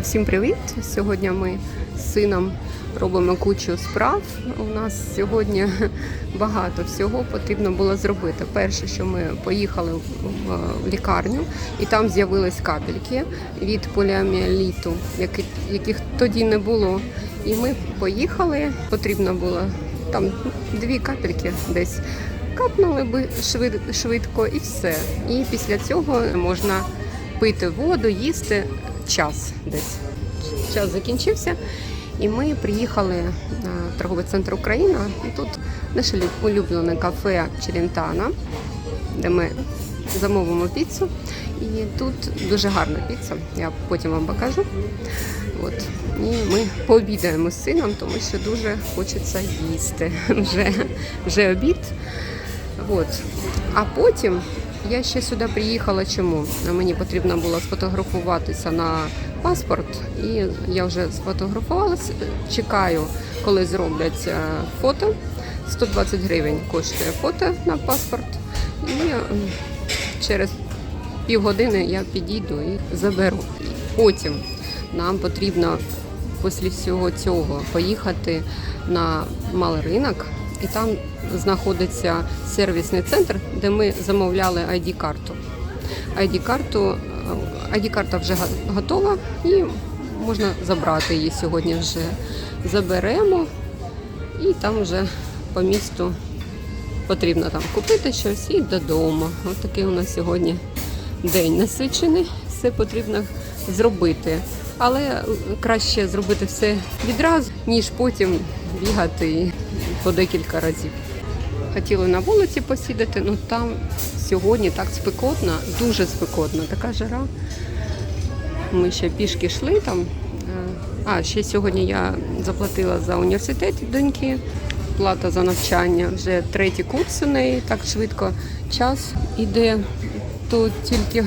Всім привіт! Сьогодні ми з сином робимо кучу справ. У нас сьогодні багато всього потрібно було зробити. Перше, що ми поїхали в лікарню, і там з'явились капельки від поліоміеліту, які- яких тоді не було. І ми поїхали. Потрібно було там дві капельки десь. Капнули би швид- швидко і все. І після цього можна пити воду, їсти час десь. Час закінчився, і ми приїхали на торговий центр Україна. Тут наше улюблене кафе Челентана, де ми замовимо піцу. І тут дуже гарна піца. Я потім вам покажу. От. І ми пообідаємо з сином, тому що дуже хочеться їсти. Вже, вже обід. От. А потім я ще сюди приїхала. Чому? Мені потрібно було сфотографуватися на паспорт, і я вже сфотографувалася. Чекаю, коли зроблять е, фото. 120 гривень коштує фото на паспорт. І е, через півгодини я підійду і заберу. Потім нам потрібно після всього цього поїхати на малий ринок, і там знаходиться сервісний центр, де ми замовляли ID-карту. ID-карту, е, ID-карта вже го- готова і можна забрати її сьогодні вже. Заберемо і там вже по місту потрібно там купити щось і додому. Ось такий у нас сьогодні день насичений, все потрібно зробити. Але краще зробити все відразу, ніж потім бігати по декілька разів. Хотіли на вулиці посідати, але там сьогодні так спекотно, дуже спекотно, така жара. Ми ще пішки йшли там. Е, А, ще сьогодні я заплатила за університет доньки, плата за навчання. Вже третій курс у неї, так швидко час іде. Тут тільки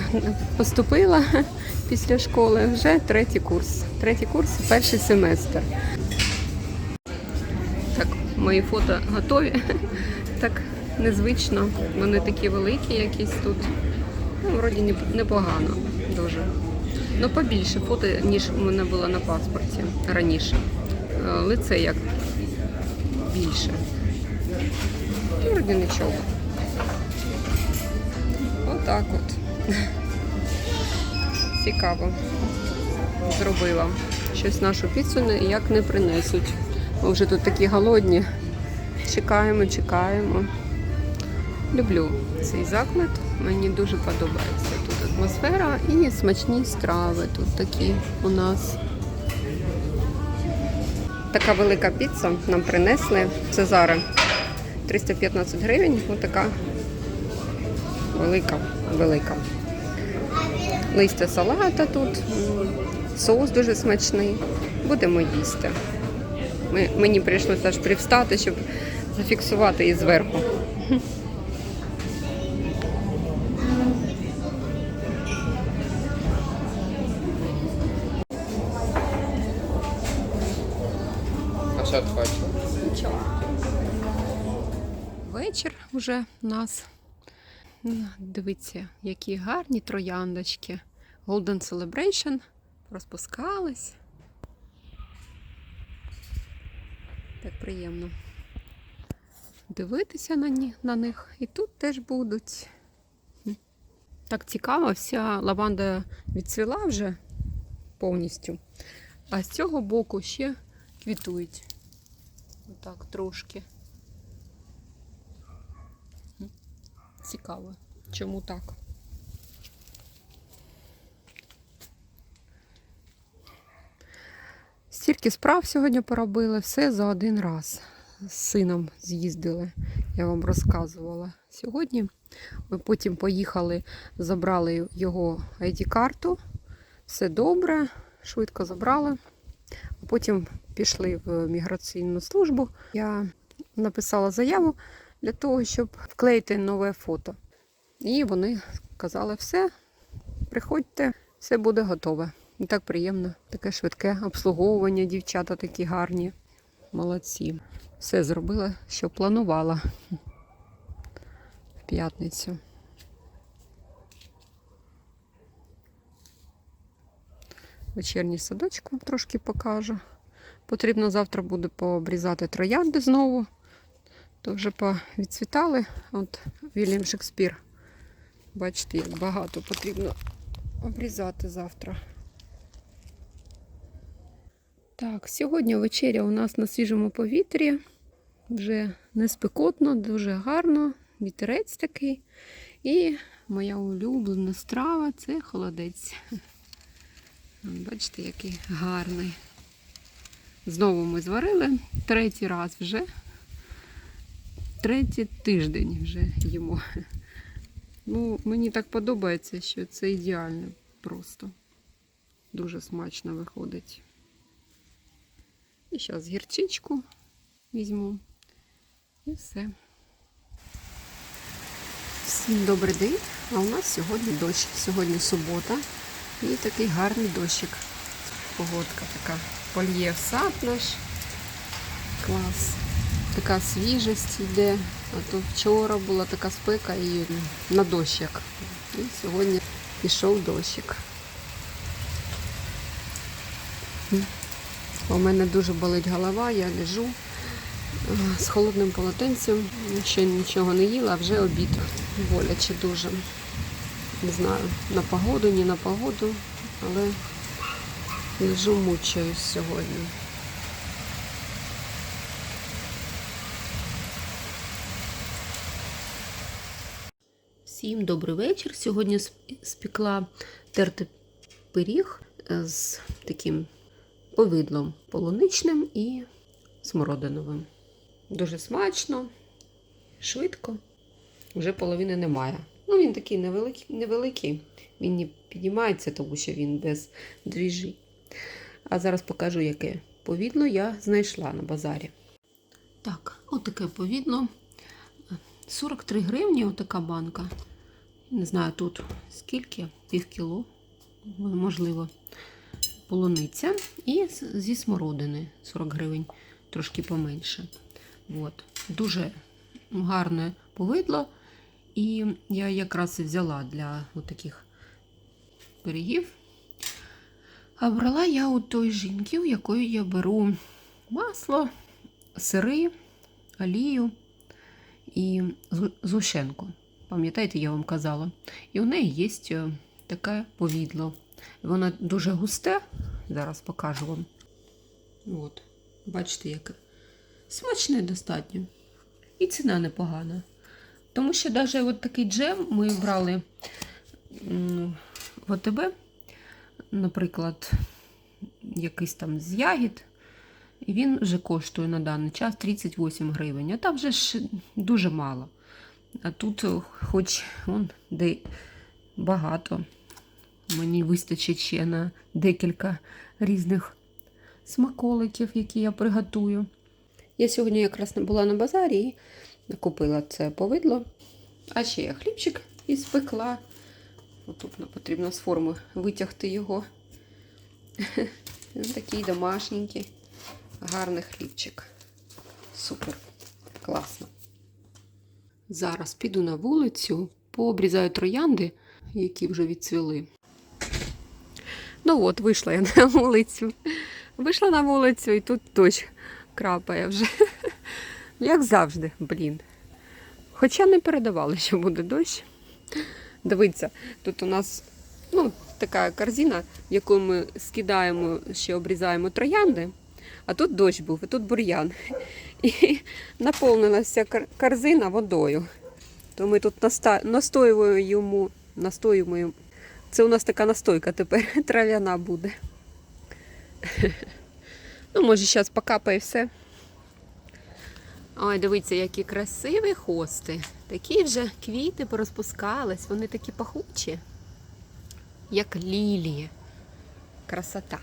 поступила після школи, вже третій курс. Третій курс, перший семестр. Мої фото готові. Так незвично. Вони такі великі якісь тут. Ну, вроді непогано дуже. Ну, побільше фото, ніж у мене було на паспорті раніше. Е, Лице як більше. Ну, Вроді нічого. Отак от. Цікаво. Зробила. Щось нашу піцу ніяк не принесуть. Ми вже тут такі голодні. Чекаємо, чекаємо. Люблю цей заклад. Мені дуже подобається тут атмосфера і смачні страви тут такі у нас. Така велика піца нам принесли. Це зараз 315 гривень. Ось така велика, велика. Листя салата тут, соус дуже смачний. Будемо їсти. Ми, мені прийшлося аж привстати, щоб зафіксувати її зверху. А що ти хочеш? Нічого. Вечір вже у нас. Дивіться, які гарні трояндочки. Golden Celebration розпускались. Так приємно дивитися на, ні, на них. І тут теж будуть. Так цікаво, вся лаванда відцвіла вже повністю. А з цього боку ще квітують. Отак трошки. Цікаво, чому так? Стільки справ сьогодні поробили, все за один раз. З сином з'їздили, я вам розказувала. Сьогодні ми потім поїхали, забрали його ID-карту. Все добре, швидко забрали. А потім пішли в міграційну службу. Я написала заяву для того, щоб вклеїти нове фото. І вони сказали, все, приходьте, все буде готове. І так приємно, таке швидке обслуговування, дівчата такі гарні. Молодці. Все зробила, що планувала в п'ятницю. вечірній садочок вам трошки покажу. Потрібно завтра буде пообрізати троянди знову. То вже відцвітали. От Вільям Шекспір. Бачите, як багато потрібно обрізати завтра. Так, сьогодні вечеря у нас на свіжому повітрі. Вже не спекотно, дуже гарно. Вітерець такий. І моя улюблена страва це холодець. Бачите, який гарний. Знову ми зварили третій раз вже. Третій тиждень вже їмо. Ну, мені так подобається, що це ідеально просто. Дуже смачно виходить. І зараз гірчичку візьму. І все. Всім добрий день. А у нас сьогодні дощ. Сьогодні субота. І такий гарний дощик. Погодка така. Польє в сад наш. Клас. Така свіжість йде. А то вчора була така спека і на дощик. І сьогодні пішов дощик. У мене дуже болить голова, я лежу е, з холодним полотенцем. Ще нічого не їла, а вже обід. Боляче дуже. Не знаю, на погоду, не на погоду, але лежу, мучаюсь сьогодні. Всім добрий вечір. Сьогодні сп- спекла тертий пиріг е, з таким повидлом полуничним і смородиновим. Дуже смачно, швидко. Вже половини немає. Ну, він такий невеликий, невеликий. Він не піднімається, тому що він без дріжджі. А зараз покажу, яке повідло я знайшла на базарі. Так, отаке повідло. 43 гривні, отака банка. Не знаю тут скільки, пів кіло, можливо, полуниця. І зі смородини 40 гривень, трошки поменше. От. Дуже гарне повидло. І я якраз і взяла для таких пирігів. А брала я у той жінки, у якої я беру масло, сири, олію і згущенку. Пам'ятаєте, я вам казала. І у неї є е, таке повідло. Воно дуже густе. Зараз покажу вам. От, бачите, яке смачне достатньо. І ціна непогана. Тому що навіть от такий джем ми брали в ОТБ, наприклад, якийсь там з ягід. І він вже коштує на даний час 38 гривень. А там вже ж дуже мало. А тут, хоч он, де багато, мені вистачить ще на декілька різних смаколиків, які я приготую. Я сьогодні якраз не була на базарі і купила це повидло. А ще я хлібчик іспекла. Нам потрібно з форми витягти його. Такий домашненький. Гарний хлібчик. Супер. Класно. Зараз піду на вулицю, пообрізаю троянди, які вже відцвіли. Ну от, вийшла я на вулицю. Вийшла на вулицю і тут дощ крапає вже. Як завжди, блін. Хоча не передавали, що буде дощ. Дивіться, тут у нас ну, така корзина, в яку ми скидаємо, ще обрізаємо троянди. А тут дощ був, і тут бур'ян. І наповнилася корзина водою. То ми тут настоюємо настоюємо. Це у нас така настойка тепер трав'яна буде. Ну, може, зараз покапає все. Ой, дивіться, які красиві хости. Такі вже квіти порозпускались, вони такі пахучі, як лілії. Красота.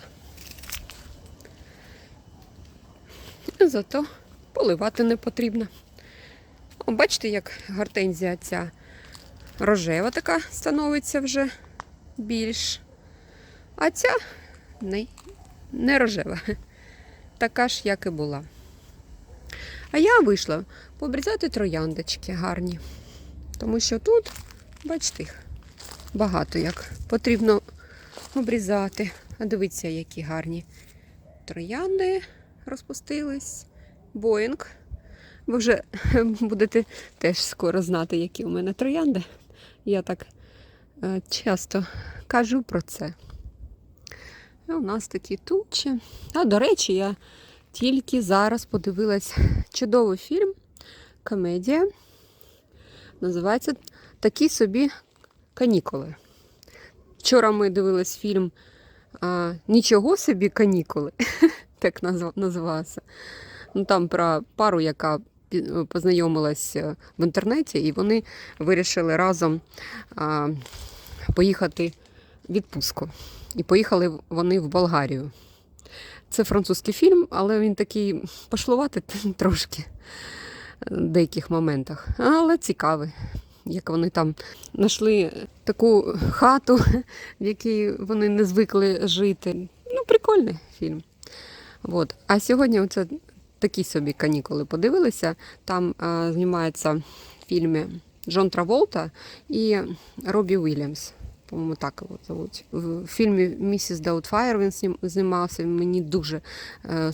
Зато поливати не потрібно. О, бачите, як гортензія ця рожева така становиться вже більш. А ця не, не рожева. Така ж, як і була. А я вийшла пообрізати трояндочки гарні. Тому що тут, бачите, їх багато як потрібно обрізати. А дивіться, які гарні троянди розпустились. Боїнг. Ви вже будете теж скоро знати, які у мене троянди. Я так часто кажу про це. І у нас такі тучі. А до речі, я тільки зараз подивилась чудовий фільм, комедія. Називається Такі собі канікули. Вчора ми дивились фільм Нічого собі канікули, так називався. Ну, там про пару, яка познайомилась е, в інтернеті, і вони вирішили разом а, поїхати в відпустку. І поїхали вони в Болгарію. Це французький фільм, але він такий пошлуватий трошки в деяких моментах. Але цікавий, як вони там знайшли таку хату, в якій вони не звикли жити. Ну, прикольний фільм. От. А сьогодні оце такі собі канікули подивилися. Там а, знімається в фільмі Джон Траволта і Робі Уільямс. По-моєму, так його зовуть. В фільмі Місіс Даутфайр він знім- знімався. Мені дуже е,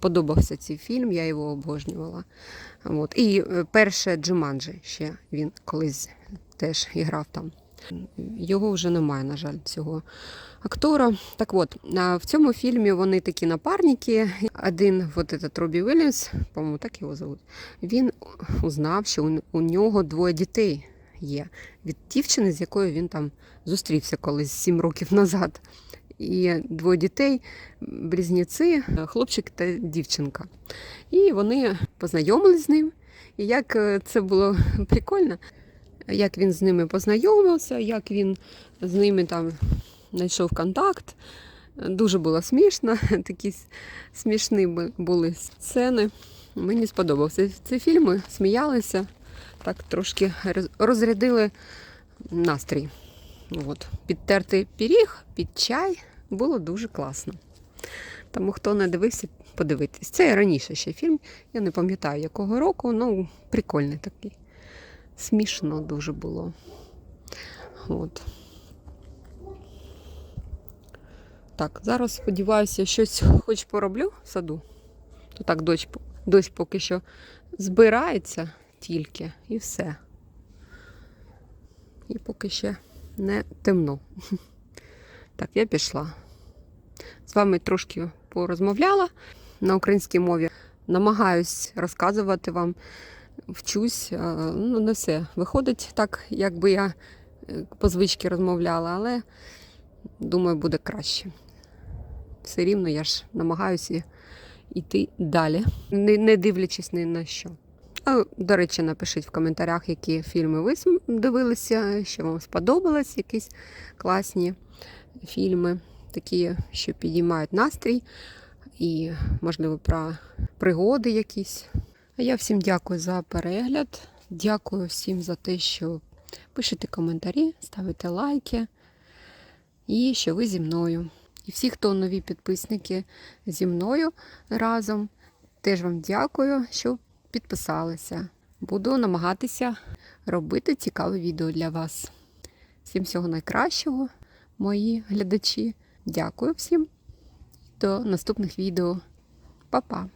подобався цей фільм, я його обожнювала. От. І е, перше Джуманджі ще він колись теж іграв там. Його вже немає, на жаль, цього актора. Так от, в цьому фільмі вони такі напарники. Один, от этот Робі Вільямс, по-моєму, так його зовуть, він узнав, що у- нього двоє дітей є від дівчини, з якою він там зустрівся колись сім років назад. І двоє дітей, близнюці, хлопчик та дівчинка. І вони познайомились з ним. І як е, це було прикольно, як він з ними познайомився, як він з ними там знайшов контакт. Дуже було смішно, такі смішні були сцени. Мені сподобався цей фільм. Сміялися, так трошки розрядили настрій. От. Підтертий пиріг під чай було дуже класно. Тому хто не дивився, подивитись. Це раніше ще фільм, я не пам'ятаю якого року, ну прикольний такий. Смішно дуже було. От. Так, зараз сподіваюся, щось хоч пороблю в саду. То так дощ, дощ поки що збирається тільки і все. І поки ще не темно. Так, я пішла. З вами трошки порозмовляла на українській мові. Намагаюсь розказувати вам, вчусь. Ну, не все виходить так, як би я е, по звичці розмовляла, але думаю, буде краще. Все рівно я ж намагаюся йти далі, не, дивлячись ні на що. До речі, напишіть в коментарях, які фільми ви дивилися, що вам сподобалось, якісь класні фільми, такі, що підіймають настрій і, можливо, про пригоди якісь. Я всім дякую за перегляд. Дякую всім за те, що пишете коментарі, ставите лайки і що ви зі мною. І всі, хто нові підписники зі мною разом, теж вам дякую, що підписалися. Буду намагатися робити цікаве відео для вас. Всім всього найкращого, мої глядачі. Дякую всім. До наступних відео. Па-па!